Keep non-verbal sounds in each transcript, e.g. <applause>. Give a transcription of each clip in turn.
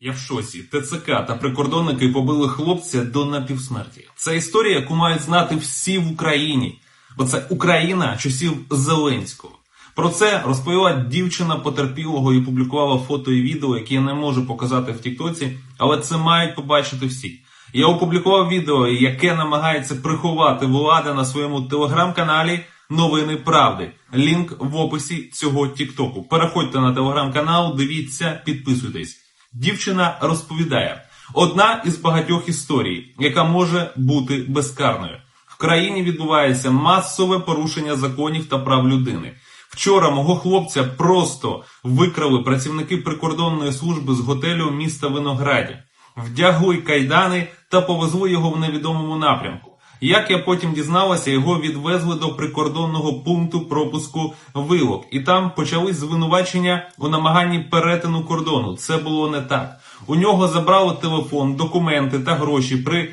Я в шоці. ТЦК та прикордонники побили хлопця до напівсмерті. Це історія, яку мають знати всі в Україні, бо це Україна часів Зеленського. Про це розповіла дівчина потерпілого і публікувала фото і відео, які я не можу показати в Тіктоці, але це мають побачити всі. Я опублікував відео, яке намагається приховати влада на своєму телеграм-каналі Новини Правди. Лінк в описі цього Тіктоку. Переходьте на телеграм-канал, дивіться, підписуйтесь. Дівчина розповідає: одна із багатьох історій, яка може бути безкарною. В країні відбувається масове порушення законів та прав людини. Вчора мого хлопця просто викрали працівники прикордонної служби з готелю міста Винограді, вдягли кайдани та повезли його в невідомому напрямку. Як я потім дізналася, його відвезли до прикордонного пункту пропуску вилок, і там почались звинувачення у намаганні перетину кордону. Це було не так. У нього забрали телефон, документи та гроші. При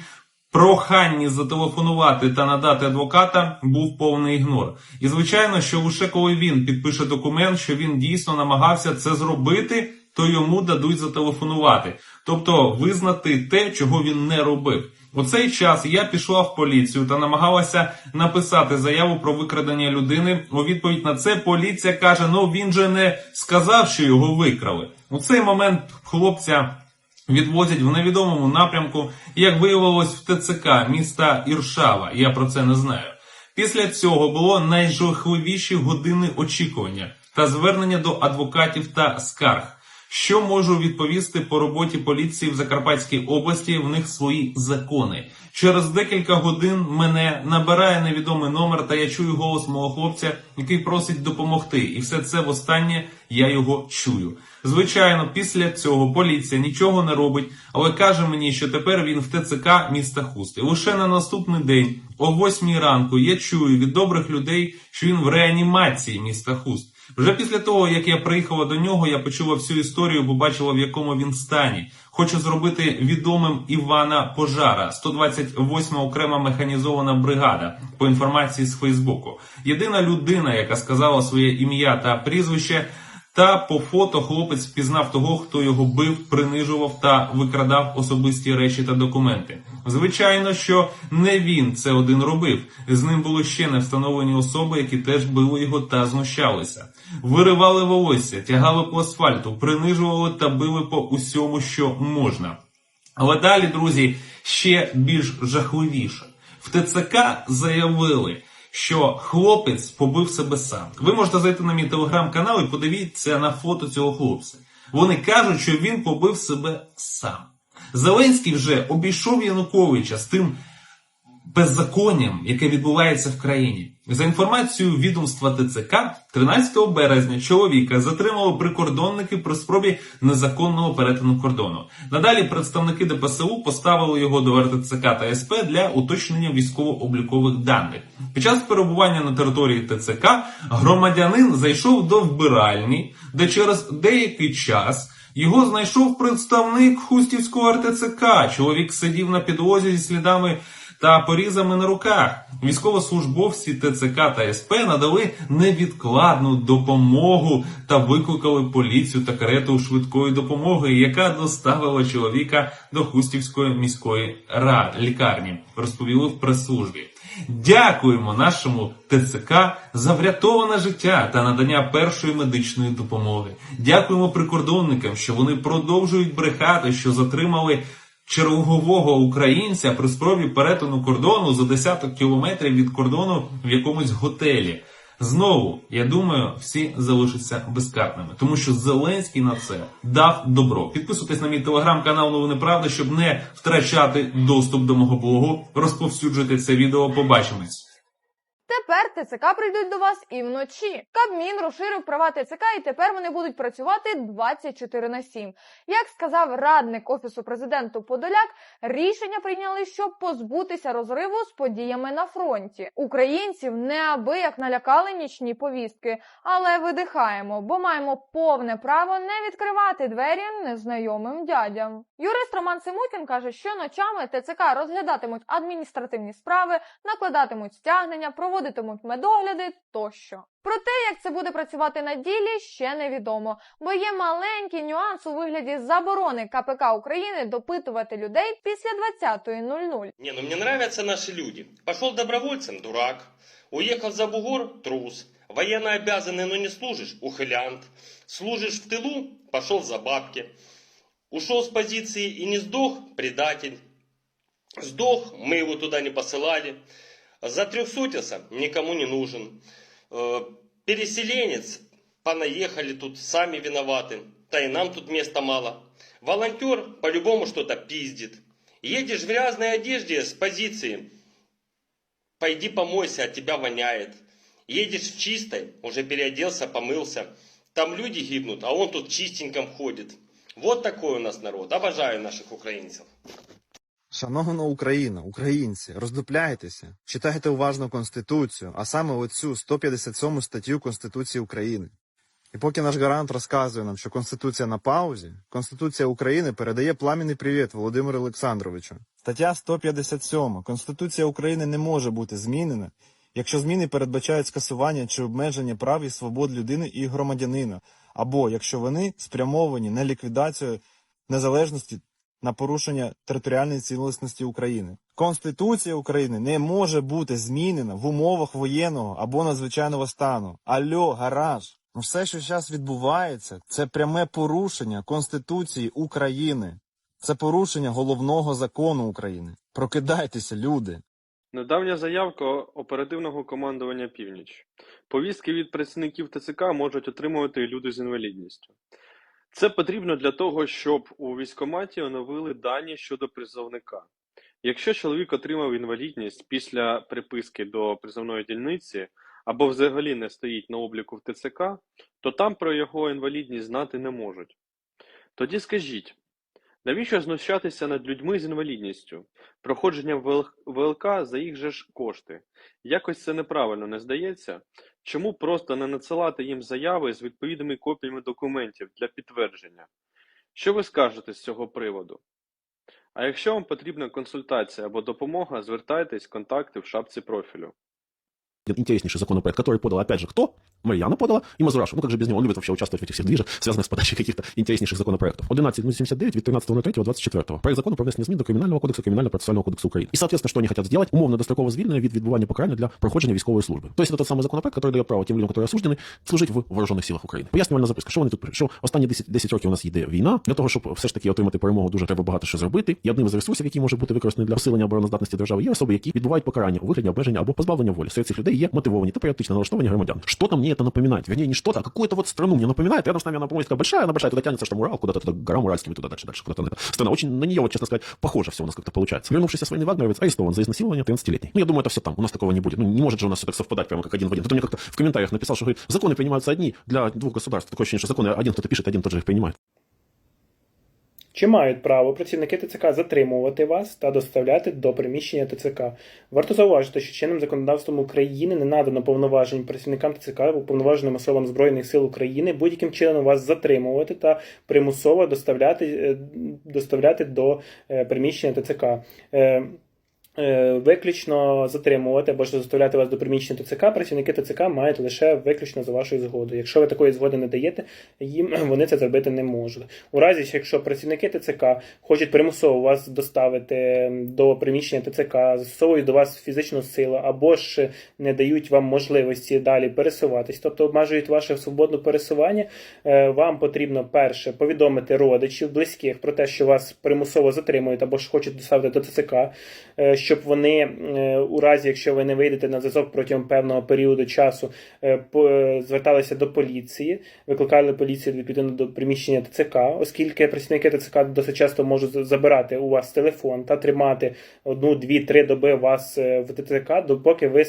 проханні зателефонувати та надати адвоката був повний ігнор. І звичайно, що лише коли він підпише документ, що він дійсно намагався це зробити, то йому дадуть зателефонувати, тобто визнати те, чого він не робив. У цей час я пішла в поліцію та намагалася написати заяву про викрадення людини. У відповідь на це поліція каже: ну він же не сказав, що його викрали. У цей момент хлопця відвозять в невідомому напрямку, як виявилось в ТЦК міста Іршава. Я про це не знаю. Після цього було найжахливіші години очікування та звернення до адвокатів та скарг. Що можу відповісти по роботі поліції в Закарпатській області? В них свої закони. Через декілька годин мене набирає невідомий номер, та я чую голос мого хлопця, який просить допомогти. І все це востаннє я його чую. Звичайно, після цього поліція нічого не робить, але каже мені, що тепер він в ТЦК міста Хуст. І лише на наступний день, о 8 ранку, я чую від добрих людей, що він в реанімації міста Хуст. Вже після того, як я приїхала до нього, я почула всю історію, бо бачила, в якому він стані. Хочу зробити відомим Івана Пожара, 128 окрема механізована бригада, по інформації з Фейсбуку. Єдина людина, яка сказала своє ім'я та прізвище. Та по фото хлопець впізнав того, хто його бив, принижував та викрадав особисті речі та документи. Звичайно, що не він це один робив. З ним були ще не встановлені особи, які теж били його та знущалися. Виривали волосся, тягали по асфальту, принижували та били по усьому, що можна. Але далі, друзі, ще більш жахливіше. В ТЦК заявили що хлопець побив себе сам. Ви можете зайти на мій телеграм-канал і подивіться на фото цього хлопця. Вони кажуть, що він побив себе сам. Зеленський вже обійшов Януковича з тим беззаконням, яке відбувається в країні. За інформацією відомства ТЦК, 13 березня чоловіка затримали прикордонники при спробі незаконного перетину кордону. Надалі представники ДПСУ поставили його до РТЦК та СП для уточнення військово-облікових даних. Під час перебування на території ТЦК громадянин зайшов до вбиральні, де через деякий час. Його знайшов представник Хустівського РТЦК. Чоловік сидів на підлозі зі слідами та порізами на руках. Військовослужбовці ТЦК та СП надали невідкладну допомогу та викликали поліцію та карету швидкої допомоги, яка доставила чоловіка до Хустівської міської лікарні. Розповіли в прес-службі. Дякуємо нашому ТЦК за врятоване життя та надання першої медичної допомоги. Дякуємо прикордонникам, що вони продовжують брехати, що затримали чергового українця при спробі перетину кордону за десяток кілометрів від кордону в якомусь готелі. Знову, я думаю, всі залишаться безкарними, тому що Зеленський на це дав добро. Підписуйтесь на мій телеграм-канал Новини Правди, щоб не втрачати доступ до мого блогу. Розповсюджуйте це відео. Побачимось. Тепер ТЦК прийдуть до вас і вночі. Кабмін розширив права ТЦК, і тепер вони будуть працювати 24 на 7. Як сказав радник офісу президенту Подоляк, рішення прийняли, щоб позбутися розриву з подіями на фронті. Українців неабияк налякали нічні повістки, але видихаємо, бо маємо повне право не відкривати двері незнайомим дядям. Юрист Роман Симутін каже, що ночами ТЦК розглядатимуть адміністративні справи, накладатимуть стягнення, проводитимуть проводитимуть медогляди тощо. Про те, як це буде працювати на ділі, ще невідомо, бо є маленький нюанс у вигляді заборони КПК України допитувати людей після 20.00. Не, ну мне нравятся наши люди. Пошел добровольцем – дурак. Уехал за бугор – трус. Военно обязанный, но не служишь – ухилянт. Служишь в тылу – пошел за бабки. Ушел с позиции и не сдох – предатель. Сдох – мы его туда не посылали. Затрехсотился – никому не нужен. Э, Переселенец – понаехали тут, сами виноваты. Да и нам тут места мало. Волонтер по-любому что-то пиздит. Едешь в грязной одежде с позиции. Пойди помойся, от тебя воняет. Едешь в чистой, уже переоделся, помылся. Там люди гибнут, а он тут чистеньком ходит. Вот такой у нас народ. Обожаю наших украинцев. Шановна Україна, українці, роздупляйтеся, читайте уважно Конституцію, а саме оцю 157 статтю Конституції України. І поки наш гарант розказує нам, що Конституція на паузі, Конституція України передає пламінний привіт Володимиру Олександровичу. Стаття 157. Конституція України не може бути змінена, якщо зміни передбачають скасування чи обмеження прав і свобод людини і громадянина, або якщо вони спрямовані на ліквідацію незалежності на порушення територіальної цілісності України. Конституція України не може бути змінена в умовах воєнного або надзвичайного стану. Альо, гараж. Ну, Все, що зараз відбувається, це пряме порушення Конституції України. Це порушення головного закону України. Прокидайтеся, люди. Недавня заявка оперативного командування Північ. Повістки від працівників ТЦК можуть отримувати люди з інвалідністю. Це потрібно для того, щоб у військкоматі оновили дані щодо призовника. Якщо чоловік отримав інвалідність після приписки до призовної дільниці або взагалі не стоїть на обліку в ТЦК, то там про його інвалідність знати не можуть. Тоді скажіть, навіщо знущатися над людьми з інвалідністю? Проходження ВЛК за їх же ж кошти. Якось це неправильно не здається? Чому просто не надсилати їм заяви з відповідними копіями документів для підтвердження? Що ви скажете з цього приводу? А якщо вам потрібна консультація або допомога, звертайтесь, контакти в шапці профілю интереснейший законопроект, который подал, опять же, кто? Марьяна подала и Мазурашу. Ну, как же без него? Он любит вообще участвовать в этих всех движах, связанных с подачей каких-то интереснейших законопроектов. 11.79 від 13.03.24. Проект закону про внесення змін до Кримінального кодексу Кримінально-процесуального кодексу України. И, соответственно, что они хотят сделать? Умовно дострокове звільнення від відбування покарання для проходження військової служби. То есть это тот самый законопроект, который дає право тим людям, які осуждені, служити в вооружених силах України. Пояснювальна записка. Що вони тут пишуть? Що останні 10, 10 років у нас йде війна. Для того, щоб все ж таки отримати перемогу, дуже треба багато що зробити. І одним з ресурсів, який може бути використаний для посилення обороноздатності держави, є особи, які відбувають покарання у вигляді обмеження або позбавлення волі. Серед цих людей є мотивовані та патріотично налаштовані громадян. Что-то мне это напоминает. Вернее, не что-то, а какую-то вот страну мне напоминает. Рядом с нами она, по-моему, такая большая, она большая, туда тянется, что Урал, куда-то туда, гора Уральскими, туда дальше, дальше, куда-то на это. Страна очень на нее, вот, честно сказать, похоже все у нас как-то получается. Вернувшийся с войны Вагнеровец арестован за изнасилование 13-летней. Ну, я думаю, это все там. У нас такого не будет. Ну, не может же у нас все так совпадать прямо как один в один. Кто-то мне как-то в комментариях написал, что говорит, законы принимаются одни для двух государств. Такое ощущение, что законы один кто-то пишет, один тот же их принимает. Чи мають право працівники ТЦК затримувати вас та доставляти до приміщення ТЦК? Варто зауважити, що чинним законодавством України не надано повноважень працівникам ТЦК уповноваженим особам Збройних сил України будь-яким чином вас затримувати та примусово доставляти, е, доставляти до е, приміщення ТЦК. Е, Виключно затримувати або ж доставляти вас до приміщення ТЦК, працівники ТЦК мають лише виключно за вашою згодою. Якщо ви такої згоди не даєте, їм <clears throat> вони це зробити не можуть. У разі, якщо працівники ТЦК хочуть примусово вас доставити до приміщення ТЦК, застосовують до вас фізичну силу, або ж не дають вам можливості далі пересуватись, тобто обмежують ваше свободне пересування, е, вам потрібно перше повідомити родичів, близьких про те, що вас примусово затримують або ж хочуть доставити до ТЦК, е, щоб вони е, у разі, якщо ви не вийдете на зв'язок протягом певного періоду часу, е, е, зверталися до поліції, викликали поліцію відповідно до приміщення ТЦК, оскільки працівники ТЦК досить часто можуть забирати у вас телефон та тримати одну, дві, три доби вас в ТЦК, допоки ви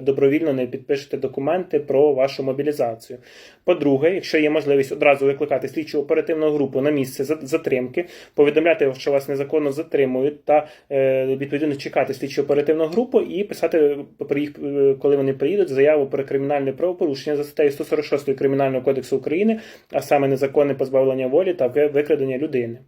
добровільно не підпишете документи про вашу мобілізацію. По-друге, якщо є можливість одразу викликати слідчу оперативну групу на місце затримки, повідомляти, що вас незаконно затримують, та е, відповідно чекати слідчу оперативну групу і писати їх, е, коли вони приїдуть, заяву про кримінальне правопорушення за статтею 146 Кримінального кодексу України, а саме незаконне позбавлення волі та ви- викрадення людини.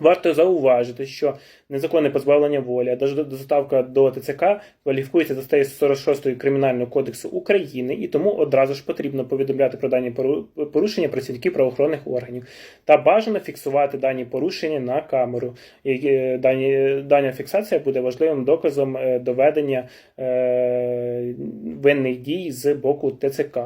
Варто зауважити, що незаконне позбавлення волі, а доставка до ТЦК кваліфікується за статтею 46 Кримінального кодексу України, і тому одразу ж потрібно повідомляти про дані пору- порушення працівників правоохоронних органів та бажано фіксувати дані порушення на камеру. І, е, Дані, дана фіксація буде важливим доказом е, доведення е, винних дій з боку ТЦК.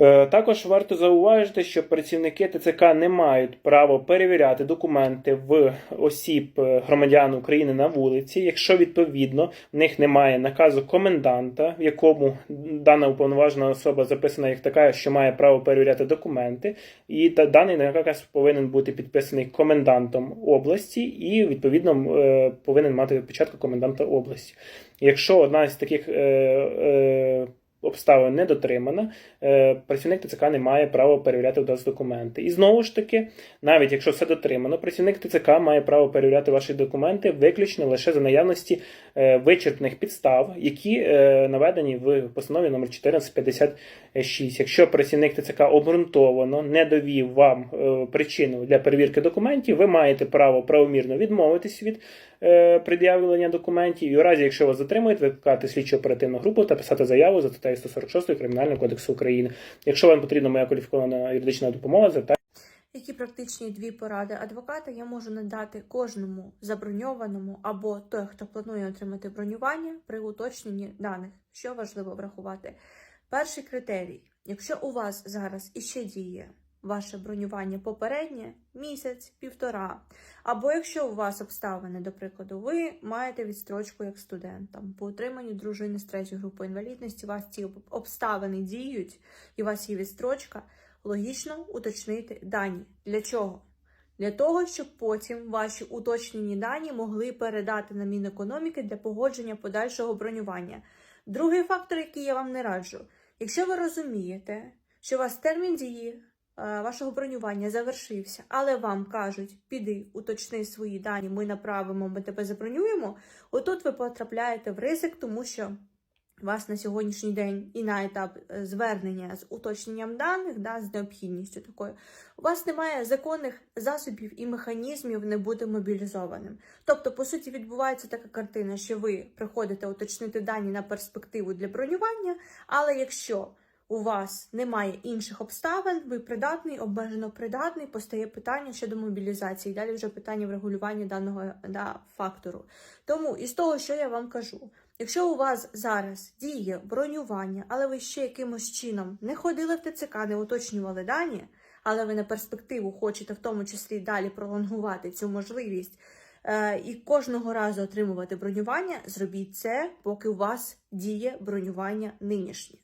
Е, Також варто зауважити, що працівники ТЦК не мають права перевіряти документи в осіб е, громадян України на вулиці, якщо відповідно в них немає наказу коменданта, в якому дана уповноважена особа записана як така, що має право перевіряти документи, і даний наказ повинен бути підписаний комендантом області і відповідно е, повинен мати початку коменданта області. Якщо одна з таких е, е, обставин не дотримана, е, працівник ТЦК не має права перевіряти у вас документи. І знову ж таки, навіть якщо все дотримано, працівник ТЦК має право перевіряти ваші документи виключно лише за наявності е, вичерпних підстав, які е, наведені в постанові номер 1456. Якщо працівник ТЦК обґрунтовано не довів вам причину для перевірки документів, ви маєте право правомірно відмовитись від пред'явлення документів, і у разі, якщо вас затримують, викликати слідчо оперативну групу та писати заяву за статтею 146 Кримінального кодексу України. Якщо вам потрібна моя кваліфікована юридична допомога, звертайтеся. Які практичні дві поради адвоката я можу надати кожному заброньованому або той, хто планує отримати бронювання при уточненні даних, що важливо врахувати. Перший критерій: якщо у вас зараз іще діє ваше бронювання попереднє місяць, півтора, або якщо у вас обставини, до прикладу, ви маєте відстрочку як студент там, по отриманню дружини з третьої групи інвалідності, у вас ці обставини діють, і у вас є відстрочка логічно уточнити дані. Для чого? Для того, щоб потім ваші уточнені дані могли передати на Мінекономіки для погодження подальшого бронювання. Другий фактор, який я вам не раджу, якщо ви розумієте, що у вас термін дії вашого бронювання завершився, але вам кажуть, піди, уточни свої дані, ми направимо, ми тебе забронюємо. Отут ви потрапляєте в ризик, тому що вас на сьогоднішній день і на етап е, звернення з уточненням даних, да, з необхідністю такою, у вас немає законних засобів і механізмів не бути мобілізованим. Тобто, по суті, відбувається така картина, що ви приходите уточнити дані на перспективу для бронювання, але якщо у вас немає інших обставин, ви придатний, обмежено придатний, постає питання щодо мобілізації. Далі вже питання врегулювання даного да, фактору. Тому із того, що я вам кажу, якщо у вас зараз діє бронювання, але ви ще якимось чином не ходили в ТЦК, не уточнювали дані, але ви на перспективу хочете в тому числі далі пролонгувати цю можливість е, і кожного разу отримувати бронювання, зробіть це, поки у вас діє бронювання нинішнє.